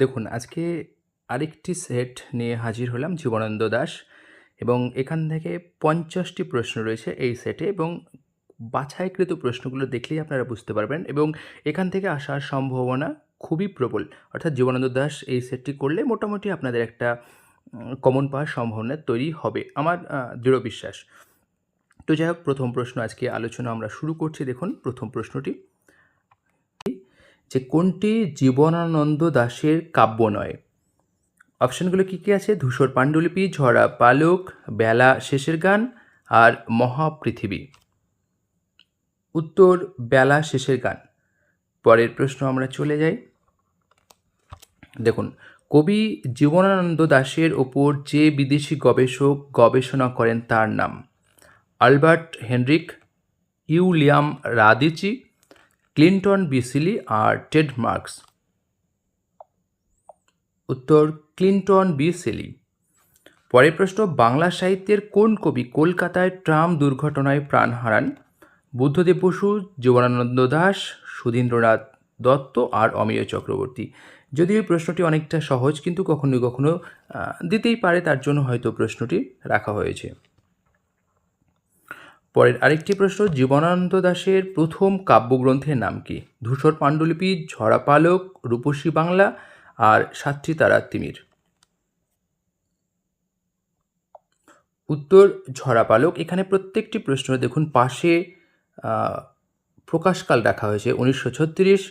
দেখুন, আজকে আরেকটি সেট নিয়ে হাজির হলাম জীবনানন্দ দাস এবং এখান থেকে পঞ্চাশটি প্রশ্ন রয়েছে এই সেটে এবং বাছাইকৃত প্রশ্নগুলো দেখলেই আপনারা বুঝতে পারবেন এবং এখান থেকে আসার সম্ভাবনা খুবই প্রবল। অর্থাৎ জীবনানন্দ দাস এই সেটটি করলে মোটামুটি আপনাদের একটা কমন পাওয়ার সম্ভাবনা তৈরি হবে, আমার দৃঢ় বিশ্বাস। তো যাই হোক, প্রথম প্রশ্ন আজকে আলোচনা আমরা শুরু করছি, দেখুন প্রথম প্রশ্নটি। যে কোনটি জীবনানন্দ দাশের কাব্য নয়? অপশানগুলো কী কী আছে? ধূসর পাণ্ডুলিপি, ঝরা পালক, বেলা শেষের গান আর মহাপৃথিবী। উত্তর, বেলা শেষের গান। পরের প্রশ্ন আমরা চলে যাই। দেখুন, কবি জীবনানন্দ দাশের ওপর যে বিদেশি গবেষক গবেষণা করেন তার নাম Albert Henrik, William Radice Clinton B Seely আর টেড মার্কস। উত্তর, ক্লিন্টন বি সেলি। পরের প্রশ্ন, বাংলা সাহিত্যের কোন কবি কলকাতায় ট্রাম দুর্ঘটনায় প্রাণ হারান? বুদ্ধদেব বসু জীবনানন্দ দাস, সুধীন্দ্রনাথ দত্ত আর অমিয় চক্রবর্তী। যদিও এই প্রশ্নটি অনেকটা সহজ, কিন্তু কখনো কখনো দিতেই পারে, তার জন্য হয়তো প্রশ্নটি রাখা হয়েছে। পরের আরেকটি প্রশ্ন, জীবনানন্দ দাশের প্রথম কাব্যগ্রন্থের নাম কি? ধূসর পাণ্ডুলিপি ঝরা পালক রূপসী বাংলা আর সাতটি তারা তিমির উত্তর ঝরা পালক এখানে প্রত্যেকটি প্রশ্ন দেখুন, পাশে প্রকাশকাল রাখা হয়েছে, উনিশশো ছত্রিশ।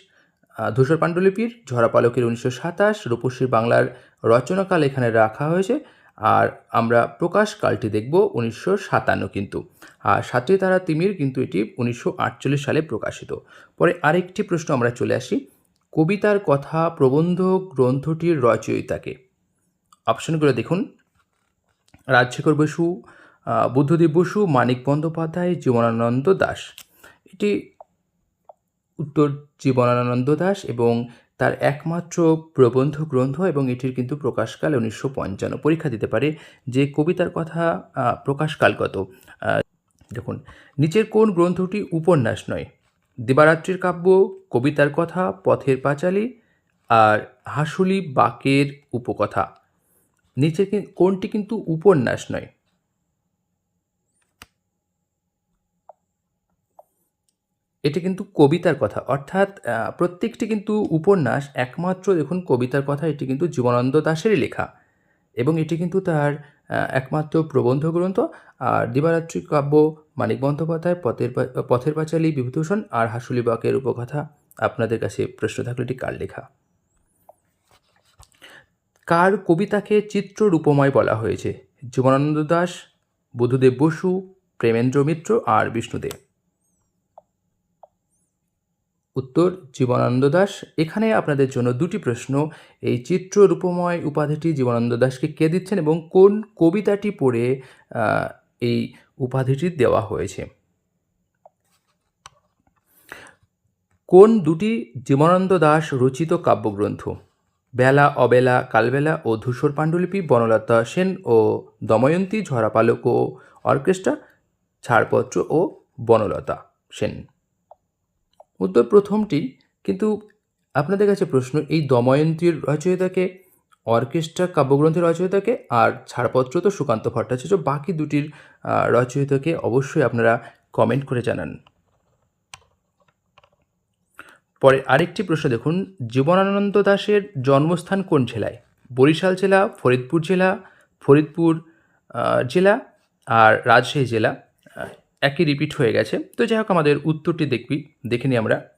ধূসর পাণ্ডুলিপির ঝরা পালকের উনিশশো সাতাশ, রূপসী বাংলার রচনাকাল এখানে রাখা হয়েছে। আর আমরা প্রকাশ কালটি দেখব উনিশশো সাতান্ন কিন্তু। আর সাতটি তারা তিমির কিন্তু এটি উনিশশো আটচল্লিশ সালে প্রকাশিত। পরে আরেকটি প্রশ্ন আমরা চলে আসি। কবিতার কথা প্রবন্ধ গ্রন্থটির রচয়িতাকে। অপশনগুলো দেখুন। রাজশেখর বসু বুদ্ধদেব বসু, মানিক বন্দ্যোপাধ্যায়, জীবনানন্দ দাস। এটি উত্তর জীবনানন্দ দাস এবং তার একমাত্র প্রবন্ধ গ্রন্থ এবং এটির কিন্তু প্রকাশকাল উনিশশো পঞ্চান্ন। পরীক্ষা দিতে পারে যে কবিতার কথা প্রকাশকাল কত দেখুন, নিচের কোন গ্রন্থটি উপন্যাস নয়? দিবারাত্রির কাব্য, কবিতার কথা, পথের পাঁচালী আর হাসুলি বাকের উপকথা। নিচে কি- কোনটি কিন্তু উপন্যাস নয়? এটি কিন্তু কবিতার কথা। অর্থাৎ প্রত্যেকটি কিন্তু উপন্যাস একমাত্র দেখুন কবিতার কথা, এটি কিন্তু জীবনানন্দ দাসেরই লেখা। এবং এটি কিন্তু তার একমাত্র প্রবন্ধ গ্রন্থ। আর দিবারাত্রি কাব্য মানিক বন্দ্যোপাধ্যায়, পথের পথের পাঁচালী, বিভূতিভূষণ আর হাসুলি বাকের উপকথা আপনাদের কাছে প্রশ্ন থাকলে এটি কার লেখা? কার কবিতাকে চিত্র রূপময় বলা হয়েছে? জীবনানন্দ দাস বুদ্ধদেব বসু, প্রেমেন্দ্র মিত্র আর বিষ্ণুদেব। উত্তর, জীবনানন্দ দাস। এখানে আপনাদের জন্য দুটি প্রশ্ন। এই চিত্র রূপময় উপাধিটি জীবনানন্দ দাসকে কে দিচ্ছেন এবং কোন কবিতাটি পড়ে এই উপাধিটি দেওয়া হয়েছে? কোন দুটি জীবনানন্দ দাস রচিত কাব্যগ্রন্থ? বেলা, অবেলা, কালবেলা ও ধূসর পাণ্ডুলিপি, বনলতা সেন ও দময়ন্তী ঝরাপালক ও অর্কেস্ট্রা, ছাড়পত্র ও বনলতা সেন। উত্তর প্রথমটি, কিন্তু আপনাদের কাছে প্রশ্ন, এই দময়ন্তীর রচয়িতাকে, অর্কেস্ট্রা কাব্যগ্রন্থের রচয়িতাকে আর ছাড়পত্র তো সুকান্ত ভট্টাচার্য, বাকি দুটির রচয়িতাকে অবশ্যই আপনারা কমেন্ট করে জানান। পরে আরেকটি প্রশ্ন দেখুন, জীবনানন্দ দাশের জন্মস্থান কোন জেলায়? বরিশাল জেলা, ফরিদপুর জেলা ফরিদপুর জেলা আর রাজশাহী জেলা। একই রিপিট হয়ে গেছে। তো যাই হোক, আমাদের উত্তরটি দেখবি। দেখে নিই আমরা।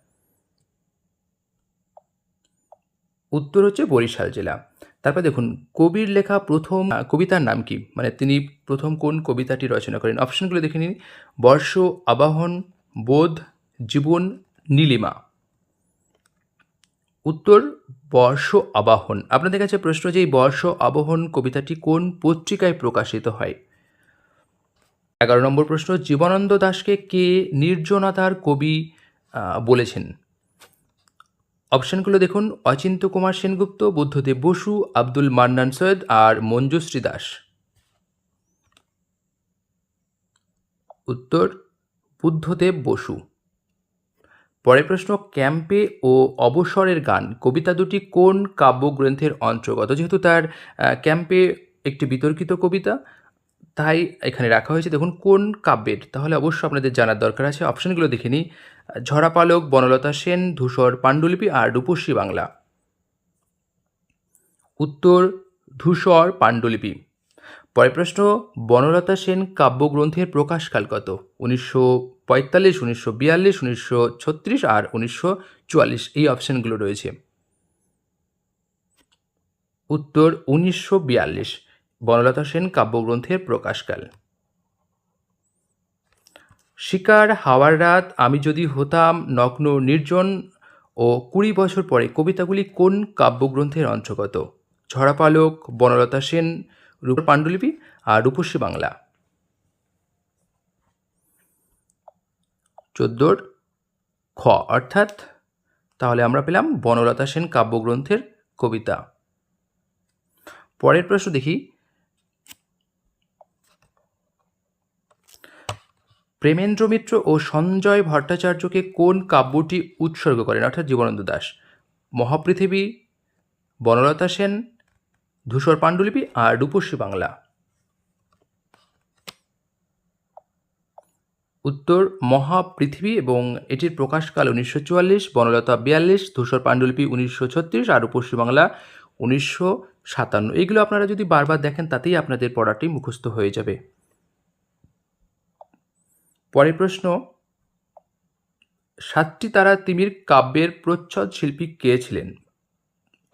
উত্তর হচ্ছে বরিশাল জেলা। তারপর দেখুন, কবির লেখা প্রথম কবিতার নাম কি? মানে তিনি প্রথম কোন কবিতাটি রচনা করেন? অপশনগুলো দেখে নিন বর্ষ, আবাহন, বোধ, জীবন, নীলিমা। উত্তর, বর্ষ, আবাহন। আপনাদের কাছে প্রশ্ন যে এই বর্ষ, আবাহন কবিতাটি কোন পত্রিকায় প্রকাশিত হয়? এগারো নম্বর প্রশ্ন, জীবনানন্দ দাশকে কে নির্জনতার কবি বলেছেন? অপশানগুলো দেখুন, অচিন্ত কুমার সেনগুপ্ত, বুদ্ধদেব বসু, আব্দুল মান্নান সৈয়দ আর মঞ্জুশ্রী দাস উত্তর, বুদ্ধদেব বসু। পরের প্রশ্ন, ক্যাম্পে ও অবসরের গান, কবিতা দুটি কোন কাব্যগ্রন্থের অন্তর্গত? যেহেতু তার ক্যাম্পে একটি বিতর্কিত কবিতা তাই এখানে রাখা হয়েছে। দেখুন, কোন কাব্যের? তাহলে অবশ্যই আপনাদের জানার দরকার আছে। অপশানগুলো দেখে নিই। ঝরাপালক, বনলতা সেন, ধূসর পাণ্ডুলিপি আর রূপসী বাংলা। উত্তর, ধূসর পাণ্ডুলিপি। পরের প্রশ্ন, বনলতা সেন কাব্যগ্রন্থের প্রকাশকাল কত? উনিশশো পঁয়তাল্লিশ, উনিশশো বিয়াল্লিশ, উনিশশো ছত্রিশ আর উনিশশো চুয়াল্লিশ। এই অপশনগুলো রয়েছে। উত্তর, উনিশশো বিয়াল্লিশ। বনলতা সেন কাব্যগ্রন্থের প্রকাশকাল। শিকার হাওয়ার রাত আমি যদি হতাম নগ্ন নির্জন ও কুড়ি বছর পরে কবিতাগুলি কোন কাব্যগ্রন্থের অন্তর্গত? ঝরাপালক বনলতা সেন রূপ পাণ্ডুলিপি আর রূপসী বাংলা। চোদ্দোর খ, অর্থাৎ তাহলে আমরা পেলাম বনলতা সেন কাব্যগ্রন্থের কবিতা। পরের প্রশ্ন দেখি প্রেমেন্দ্র মিত্র ও সঞ্জয় ভট্টাচার্যকে কোন কাব্যটি উৎসর্গ করেন? অর্থাৎ জীবনানন্দ দাস মহাপৃথিবী, বনলতা সেন, ধূসর পাণ্ডুলিপি আর রূপসী বাংলা। উত্তর, মহাপৃথিবী এবং এটির প্রকাশকাল উনিশশো চুয়াল্লিশ, বনলতা বিয়াল্লিশ, ধূসর পাণ্ডুলিপি উনিশশো ছত্রিশ আর রূপসী বাংলা উনিশশো সাতান্ন। এগুলো আপনারা যদি বারবার দেখেন, তাতেই আপনাদের পড়াটি মুখস্থ হয়ে যাবে। পরের প্রশ্ন, সাতটি তারা তিমির কাব্যের প্রচ্ছদ শিল্পী কে ছিলেন?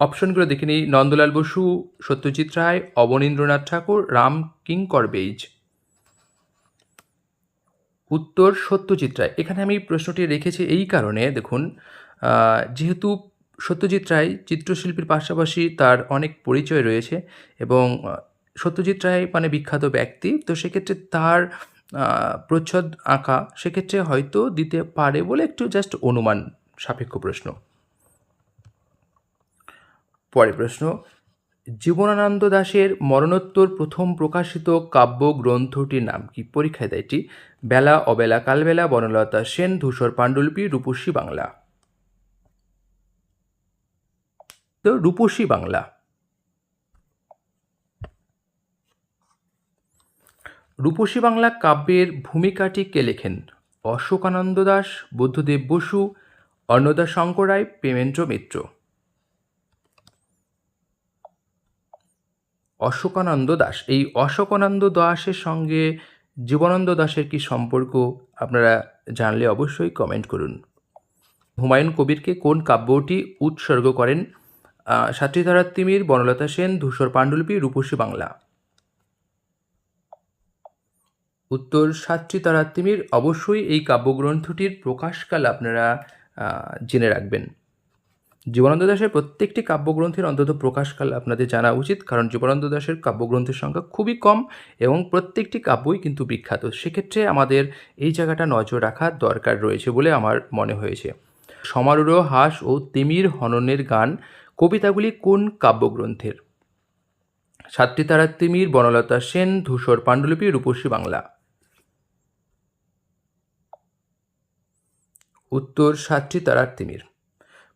অপশনগুলো দেখে নিই। নন্দলাল বসু, সত্যজিৎ রায়, অবনীন্দ্রনাথ ঠাকুর, রাম কিঙ্কর বেইজ উত্তর সত্যজিৎ রায়। এখানে আমি প্রশ্নটি রেখেছি এই কারণে, দেখুন যেহেতু সত্যজিৎ রায় চিত্রশিল্পীর পাশাপাশি তার অনেক পরিচয় রয়েছে এবং সত্যজিৎ রায় মানে বিখ্যাত ব্যক্তি, তো সেক্ষেত্রে তার প্রচ্ছদ আঁকা সেক্ষেত্রে হয়তো দিতে পারে বলে একটু জাস্ট অনুমান সাপেক্ষ প্রশ্ন। পরের প্রশ্ন, জীবনানন্দ দাশের মরণোত্তর প্রথম প্রকাশিত কাব্য গ্রন্থটির নাম কি? পরীক্ষায় দেয় এটি, বেলা, অবেলা, কালবেলা, বনলতা সেন, ধূসর পাণ্ডুলিপি, রূপসী বাংলা। তো রূপসী বাংলা। রূপসী বাংলা কাব্যের ভূমিকাটি কে লেখেন? অশোকানন্দ দাস, বুদ্ধদেব বসু অন্নদা শঙ্কর রায়, প্রেমেন্দ্র মিত্র। অশোকানন্দ দাস, এই অশোকানন্দ দাসের সঙ্গে জীবনানন্দ দাসের কি সম্পর্ক আপনারা জানলে অবশ্যই কমেন্ট করুন। হুমায়ুন কবিরকে কোন কাব্যটি উৎসর্গ করেন? সাতটি তিমির, বনলতা সেন, ধূসর পাণ্ডুলিপি, রূপসী বাংলা। উত্তর সাতটি তারার তিমির অবশ্যই এই কাব্যগ্রন্থটির প্রকাশকাল আপনারা জেনে রাখবেন। জীবনানন্দ দাশের প্রত্যেকটি কাব্যগ্রন্থের অন্তত প্রকাশকাল আপনাদের জানা উচিত, কারণ জীবনানন্দ দাশের কাব্যগ্রন্থের সংখ্যা খুবই কম এবং প্রত্যেকটি কাব্যই কিন্তু বিখ্যাত। সেক্ষেত্রে আমাদের এই জায়গাটা নজর রাখার দরকার রয়েছে বলে আমার মনে হয়েছে। সমারোহ হাস ও তিমির হননের গান, কবিতাগুলি কোন কাব্যগ্রন্থের? সাতটি তারার তিমির বনলতা সেন, ধূসর পাণ্ডুলিপি, রূপসী বাংলা। উত্তর সাতটি তারার তিমির।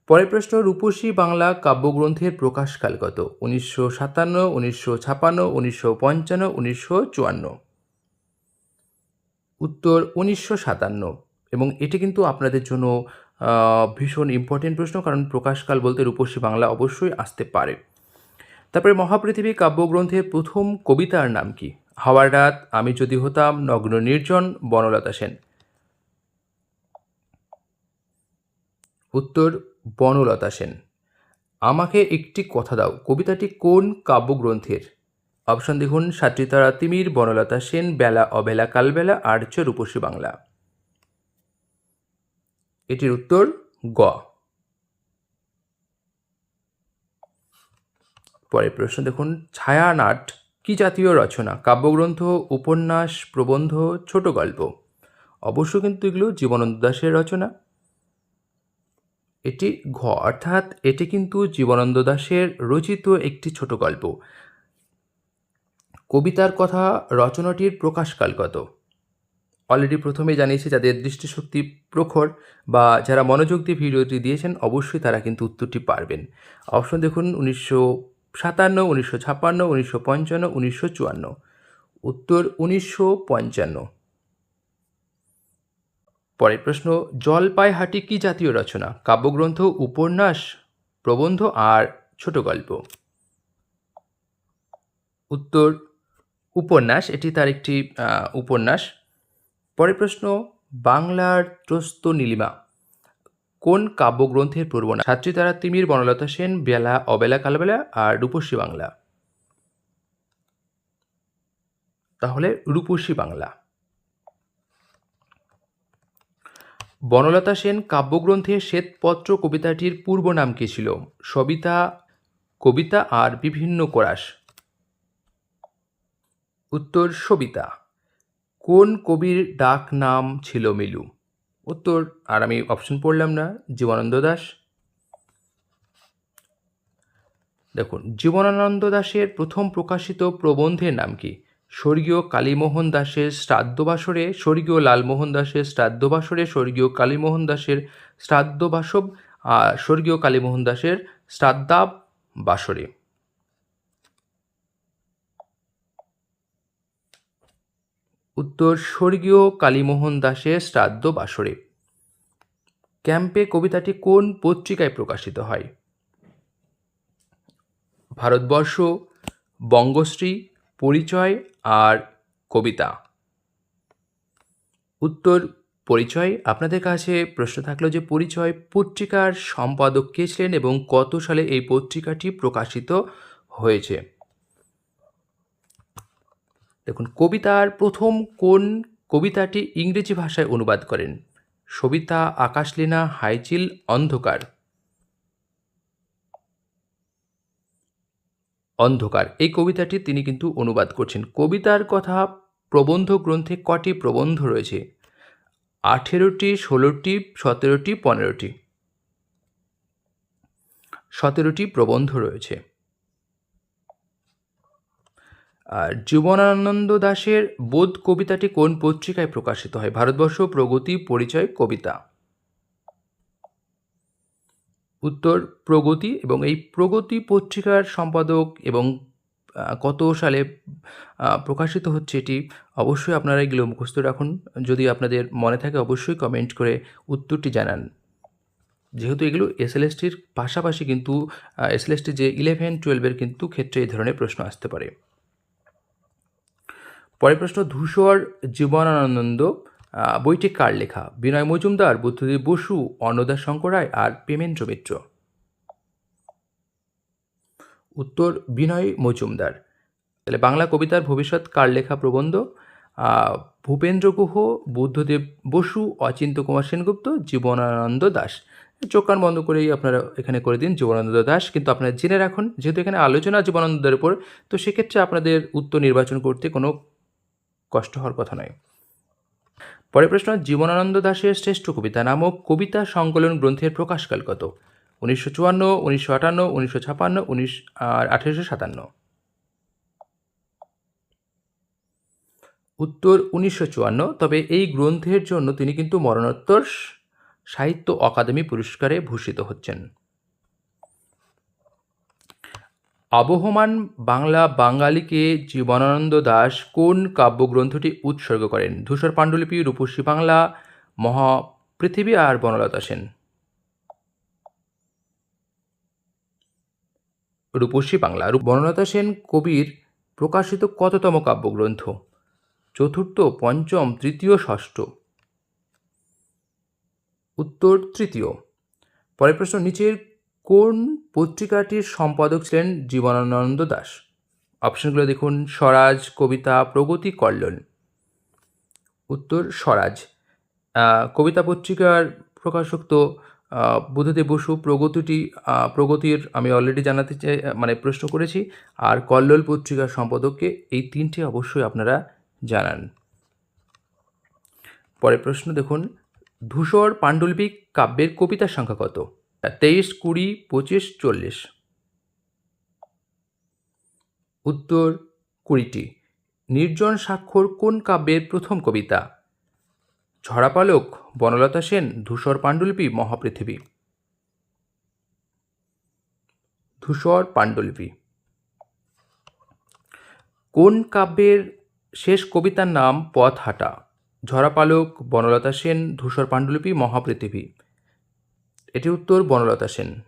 পরের প্রশ্ন, রূপসী বাংলা কাব্যগ্রন্থের প্রকাশকাল কত উনিশশো সাতান্ন, উনিশশো ছাপান্ন, উনিশশো পঞ্চান্ন, উনিশশো চুয়ান্ন। উত্তর, উনিশশো সাতান্ন। এবং এটি কিন্তু আপনাদের জন্য ভীষণ ইম্পর্টেন্ট প্রশ্ন, কারণ প্রকাশকাল বলতে রূপসী বাংলা অবশ্যই আসতে পারে। তারপরে, মহাপৃথিবী কাব্যগ্রন্থের প্রথম কবিতার নাম কি? হাওয়ার রাত, আমি যদি হতাম, নগ্ন নির্জন, বনলতা সেন। উত্তর, বনলতা সেন। আমাকে একটি কথা দাও, কবিতাটি কোন কাব্যগ্রন্থের? অপশন দেখুন সাত্রিতারা তিমির, বনলতা সেন, বেলা অবেলা কালবেলা, আর্য রূপসী বাংলা। এটির উত্তর, গ। পরের প্রশ্ন দেখুন, ছায়ানাট কি জাতীয় রচনা? কাব্যগ্রন্থ, উপন্যাস, প্রবন্ধ, ছোট গল্প। অবশ্য কিন্তু এগুলো জীবনানন্দ দাসের রচনা। এটি ঘ, অর্থাৎ এটি কিন্তু জীবনানন্দ দাশের রচিত একটি ছোট গল্প। কবিতার কথা, রচনাটির প্রকাশকাল কত অলরেডি প্রথমে জানিয়েছি, যাদের দৃষ্টিশক্তি প্রখর বা যারা মনোযোগ দিয়ে ভিডিওটি দিয়েছেন, অবশ্যই তারা কিন্তু উত্তরটি পারবেন। অপশন দেখুন, উনিশশো সাতান্ন, উনিশশো ছাপ্পান্ন, উনিশশো পঞ্চান্ন, উনিশশো চুয়ান্ন। উত্তর উনিশশো পঞ্চান্ন। পরের প্রশ্ন, জলপাইহাটি কি জাতীয় রচনা? কাব্যগ্রন্থ, উপন্যাস, প্রবন্ধ আর ছোট গল্প। উত্তর, উপন্যাস, এটি তার একটি উপন্যাস। পরের প্রশ্ন, বাংলার ত্রস্ত নীলিমা, কোন কাব্যগ্রন্থের প্রবণা ছাত্রী তারা তিমির, বনলতা সেন, বেলা, অবেলা, কালবেলা আর রূপসী বাংলা। তাহলে রূপসী বাংলা। বনলতা সেন কাব্যগ্রন্থে শ্বেতপত্র কবিতাটির পূর্ব নাম কী ছিল? সবিতা, কবিতা আর বিভিন্ন কোরাস। উত্তর, সবিতা। কোন কবির ডাক নাম ছিল মিলু? উত্তর, আর আমি অপশন পড়লাম না, জীবনানন্দ দাস। দেখুন, জীবনানন্দ দাশের প্রথম প্রকাশিত প্রবন্ধের নাম কি? স্বর্গীয় কালীমোহন দাসের শ্রাদ্ধবাসরে, স্বর্গীয় লালমোহন দাসের শ্রাদ্ধবাসরে, স্বর্গীয় কালীমোহন দাসের শ্রাদ্ধবাসব আর স্বর্গীয় কালীমোহন দাসের শ্রাদ্ধাব বাসরে উত্তর, স্বর্গীয় কালীমোহন দাসের শ্রাদ্ধ বাসরে ক্যাম্পে কবিতাটি কোন পত্রিকায় প্রকাশিত হয়? ভারতবর্ষ, বঙ্গশ্রী পরিচয় আর কবিতা। উত্তর, পরিচয়। আপনাদের কাছে প্রশ্ন থাকল যে, পরিচয় পত্রিকার সম্পাদক কে ছিলেন এবং কত সালে এই পত্রিকাটি প্রকাশিত হয়েছে? দেখুন, কবিতার প্রথম কোন কবিতাটি ইংরেজি ভাষায় অনুবাদ করেন? সবিতা আকাশলীনা, হাইচিল, অন্ধকার। অন্ধকার। এই কবিতাটি তিনি কিন্তু অনুবাদ করছেন। কবিতার কথা প্রবন্ধ গ্রন্থে কটি প্রবন্ধ রয়েছে? আঠেরোটি, ষোলোটি, সতেরোটি, পনেরোটি। সতেরোটি প্রবন্ধ রয়েছে। আর জীবনানন্দ দাশের বোধ কবিতাটি কোন পত্রিকায় প্রকাশিত হয়? ভারতবর্ষ প্রগতি পরিচয় কবিতা। উত্তর, প্রগতি এবং এই প্রগতি পত্রিকার সম্পাদক এবং কত সালে প্রকাশিত হচ্ছে এটি, অবশ্যই আপনারা এগুলো মুখস্থ রাখুন। যদি আপনাদের মনে থাকে অবশ্যই কমেন্ট করে উত্তরটি জানান। যেহেতু এগুলো এসএলএসটির পাশাপাশি কিন্তু এসএলএসটি যে ইলেভেন টুয়েলভের কিন্তু ক্ষেত্রে এই ধরনের প্রশ্ন আসতে পারে। পরের প্রশ্ন, ধূসর জীবনানন্দ বইটি কার লেখা? বিনয় মজুমদার, বুদ্ধদেব বসু অন্নদাস শঙ্কর রায় আর পেমেন্দ্র মিত্র। উত্তর, বিনয় মজুমদার। তাহলে বাংলা কবিতার ভবিষ্যৎ কার লেখা প্রবন্ধ? ভূপেন্দ্র গুহ, বুদ্ধদেব বসু, অচিন্ত কুমার সেনগুপ্ত, জীবনানন্দ দাস চোখ কান বন্ধ করেই আপনারা এখানে করে দিন জীবনানন্দ দাস কিন্তু আপনারা জেনে রাখুন, যেহেতু এখানে আলোচনা জীবনানন্দের উপর, তো সেক্ষেত্রে আপনাদের উত্তর নির্বাচন করতে কোনো কষ্ট হওয়ার কথা নয়। পরের প্রশ্ন, জীবনানন্দ দাশের শ্রেষ্ঠ কবিতা নামক কবিতা সংকলন গ্রন্থের প্রকাশকাল কত? উনিশশো চুয়ান্ন, উনিশশো আটান্ন, উনিশশো ছাপান্ন, উনিশ, আর আঠেরোশো সাতান্ন। উত্তর, উনিশশো চুয়ান্ন, তবে এই গ্রন্থের জন্য তিনি কিন্তু মরণোত্তর সাহিত্য অকাদেমি পুরস্কারে ভূষিত হচ্ছেন। আবহমান বাংলা বাঙালিকে জীবনানন্দ দাশ কোন কাব্যগ্রন্থটি উৎসর্গ করেন? ধূসর পাণ্ডুলিপি, রূপসী বাংলা, মহা পৃথিবী আর বনলতা সেন। রূপসী বাংলা। বনলতা সেন কবির প্রকাশিত কততম কাব্যগ্রন্থ? চতুর্থ, পঞ্চম, তৃতীয়, ষষ্ঠ। উত্তর, তৃতীয়। পরের প্রশ্ন, নিচের কোন পত্রিকাটির সম্পাদক ছিলেন জীবনানন্দ দাশ অপশনগুলো দেখুন, স্বরাজ, কবিতা, প্রগতি, কল্লোল। উত্তর, স্বরাজ। কবিতা পত্রিকার প্রকাশক তো বুদ্ধদেব বসু। প্রগতিটি প্রগতির আমি অলরেডি জানাতে চাই মানে প্রশ্ন করেছি। আর কল্লোল পত্রিকার সম্পাদককে এই তিনটি অবশ্যই আপনারা জানান। পরের প্রশ্ন দেখুন, ধূসর পাণ্ডুলিপি কাব্যের কবিতার সংখ্যা কত? তেইশ কুড়ি পঁচিশ চল্লিশ। উত্তর কুড়িটি, নির্জন স্বাক্ষর কোন কাব্যের প্রথম কবিতা? ঝরাপালক বনলতা সেন, ধূসর পাণ্ডুলিপি, মহাপৃথিবী। ধূসর পাণ্ডুলিপি। কোন কাব্যের শেষ কবিতার নাম পথ হাঁটা? ঝরাপালক বনলতা সেন, ধূসর পাণ্ডুলিপি, মহাপৃথিবী। এটি উত্তর বনলতা সেন।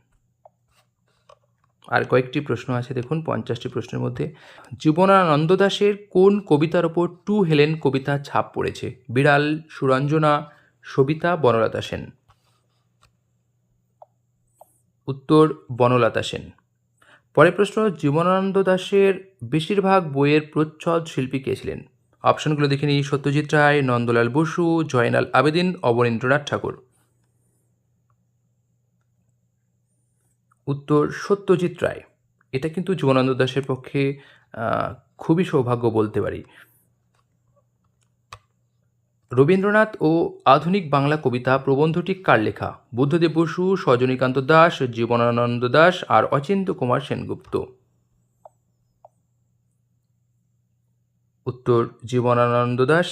আর কয়েকটি প্রশ্ন আছে, দেখুন, পঞ্চাশটি প্রশ্নের মধ্যে। জীবনানন্দ দাশের কোন কবিতার ওপর টু হেলেন কবিতা ছাপ পড়েছে? বিড়াল, সুরঞ্জনা, সবিতা, বনলতা সেন। উত্তর বনলতা সেন। পরের প্রশ্ন জীবনানন্দ দাশের বেশিরভাগ বইয়ের প্রচ্ছদ শিল্পী কে ছিলেন? অপশনগুলো দেখে নিই। সত্যজিৎ রায়, নন্দলাল বসু, জয়নাল আবেদিন, অবনীন্দ্রনাথ ঠাকুর। উত্তর সত্যজিৎ রায়। এটা কিন্তু জীবনানন্দ দাশের পক্ষে খুবই সৌভাগ্য বলতে পারি। রবীন্দ্রনাথ ও আধুনিক বাংলা কবিতা প্রবন্ধটি কার লেখা? বুদ্ধদেব বসু, সজনীকান্ত দাস জীবনানন্দ দাস আর অচিন্ত কুমার সেনগুপ্ত। উত্তর, জীবনানন্দ দাস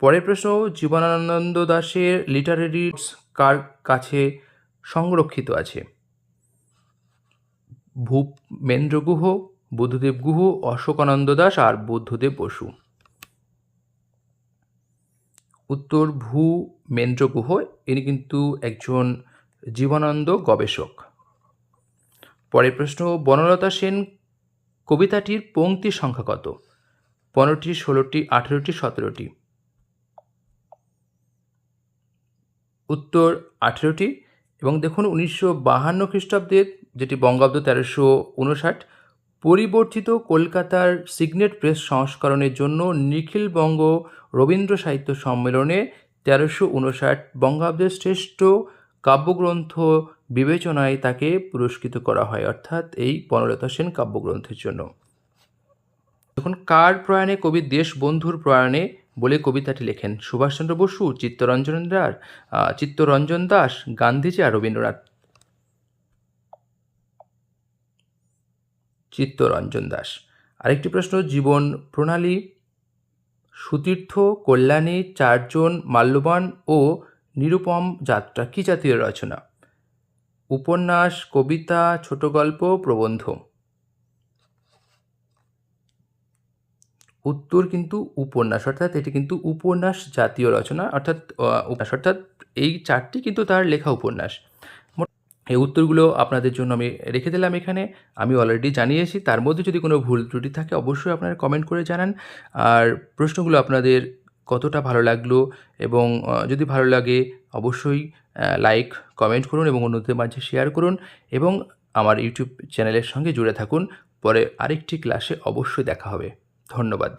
পরের প্রশ্ন, জীবনানন্দ দাশের লিটারেরি কার কাছে সংরক্ষিত আছে? ভূপেন্দ্র গুহ, বুদ্ধদেব গুহ, অশোকানন্দ দাস আর বুদ্ধদেব বসু। উত্তর ভূমেন্দ্র গুহ, ইনি কিন্তু একজন জীবনানন্দ গবেষক। পরের প্রশ্ন, বনলতা সেন কবিতাটির পংক্তি সংখ্যা কত? পনেরোটি, ষোলোটি, আঠেরোটি, সতেরোটি। উত্তর, আঠেরোটি এবং দেখুন উনিশশো বাহান্ন খ্রিস্টাব্দের, যেটি বঙ্গাব্দ তেরোশো উনষাট পরিবর্তিত কলকাতার সিগনেট প্রেস সংস্করণের জন্য নিখিলবঙ্গ রবীন্দ্র সাহিত্য সম্মেলনে তেরোশো উনষাট বঙ্গাব্দের শ্রেষ্ঠ কাব্যগ্রন্থ বিবেচনায় তাকে পুরস্কৃত করা হয়, অর্থাৎ এই বনলতা সেন কাব্যগ্রন্থের জন্য। তখন কার প্রয়াণে কবি দেশবন্ধুর প্রয়াণে বলে কবিতাটি লেখেন। সুভাষচন্দ্র বসু চিত্তরঞ্জন আহ, চিত্তরঞ্জন দাস গান্ধীজি আর রবীন্দ্রনাথ। চিত্তরঞ্জন দাস। আরেকটি প্রশ্ন জীবন প্রণালী সুতীর্থ কল্যাণী চারজন মাল্যবান ও নিরুপম যাত্রা কি জাতীয় রচনা? উপন্যাস কবিতা ছোট গল্প প্রবন্ধ। উত্তর কিন্তু উপন্যাস, অর্থাৎ এটি কিন্তু উপন্যাস জাতীয় রচনা, অর্থাৎ উপন্যাস, অর্থাৎ এই চারটি কিন্তু তার লেখা উপন্যাস। এই উত্তরগুলো আপনাদের জন্য আমি রেখে দিলাম এখানে। আমি অলরেডি জানিয়েছি, তার মধ্যে যদি কোনো ভুল ত্রুটি থাকে অবশ্যই আপনারা কমেন্ট করে জানান। আর প্রশ্নগুলো আপনাদের কতটা ভালো লাগল এবং যদি ভালো লাগে অবশ্যই লাইক কমেন্ট করুন এবং অন্যদের মাঝে শেয়ার করুন এবং আমার ইউটিউব চ্যানেলের সঙ্গে জুড়ে থাকুন। পরে আরেকটি ক্লাসে অবশ্যই দেখা হবে। ধন্যবাদ।